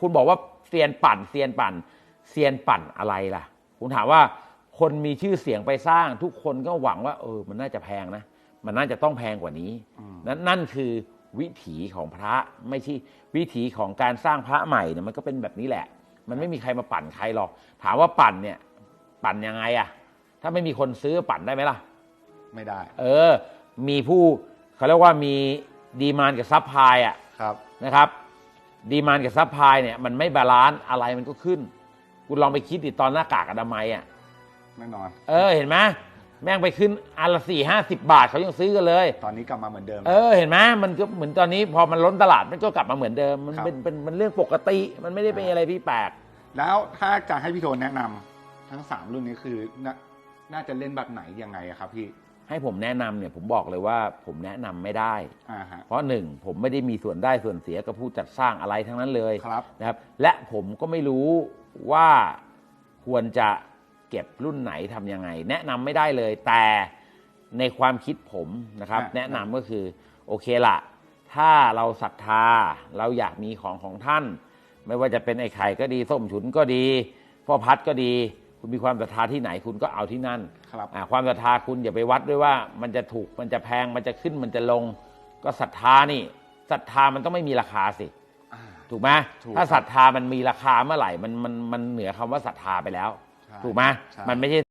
คุณบอกว่าเซียนปั่นเซียนปั่นเซียนปั่นอะไรล่ะ คุณถามว่าคนมีชื่อเสียงไปสร้าง ทุกคนก็หวังว่า เออ มันน่าจะแพงนะ มันน่าจะต้องแพงกว่านี้ นั่นนั่นคือวิถีของพระไม่ใช่วิถีของการสร้างพระใหม่เนี่ยมันก็เป็นแบบนี้แหละ มันไม่มีใครมาปั่นใครหรอกถามว่าปั่นเนี่ย ปั่นยังไงอะถ้าไม่มีคนซื้อปั่นได้ไหมล่ะ ไม่ได้ เออ มีผู้เขาเรียกว่ามีดีมานกับซัพพลายอะครับนะครับ ดีมานกับซัพพลายเนี่ยมันไม่บาลานซ์อะไรมันก็ขึ้น คุณลองไปคิดดิตอนหน้ากากอนามัยอะแน่นอน เออเห็นไหมแม่งไปขึ้นอันละสี่ห้าสิบบาทเขายังซื้อกันเลย ตอนนี้กลับมาเหมือนเดิม เออเห็นไหมมันก็เหมือนตอนนี้พอมันล้นตลาดมันก็กลับมาเหมือนเดิม มันครับ เป็นเป็นมันเรื่องปกติ มันไม่ได้เป็นอะไรที่แปลก แล้วถ้าจะให้พี่โทนแนะนำทั้งสามรุ่นนี้คือนาน่าจะเล่นแบบไหนยังไงอะครับพี่ ให้ผมแนะนำเนี่ยผมบอกเลยว่าผมแนะนำไม่ได้ อ่าฮะ เพราะหนึ่งผมไม่ได้มีส่วนได้ส่วนเสียกับผู้จัดสร้างอะไรทั้งนั้นเลยครับนะครับ และผมก็ไม่รู้ว่าควรจะเก็บรุ่นไหนทำยังไง แนะนำไม่ได้เลย แต่ในความคิดผมนะครับ อะ แนะนำก็คือโอเคละถ้าเราศรัทธาเราอยากมีของของท่าน ไม่ว่าจะเป็นไอ้ไข่ก็ดีส้มฉุนก็ดีพ่อพัดก็ดี คุณมีความศรัทธาที่ไหนคุณก็เอาที่นั่นครับ อ่าความศรัทธาคุณอย่าไปวัดด้วยว่า มันจะถูกมันจะแพงมันจะขึ้นมันจะลง ก็ศรัทธานี่ศรัทธามันต้องไม่มีราคาสิอ่าถูกไหมถูกถ้าศรัทธามันมีราคาเมื่อไหร่มันมันมันเหนือคำว่าศรัทธาไปแล้ว ใช่ถูกไหมใช่ มันไม่ใช่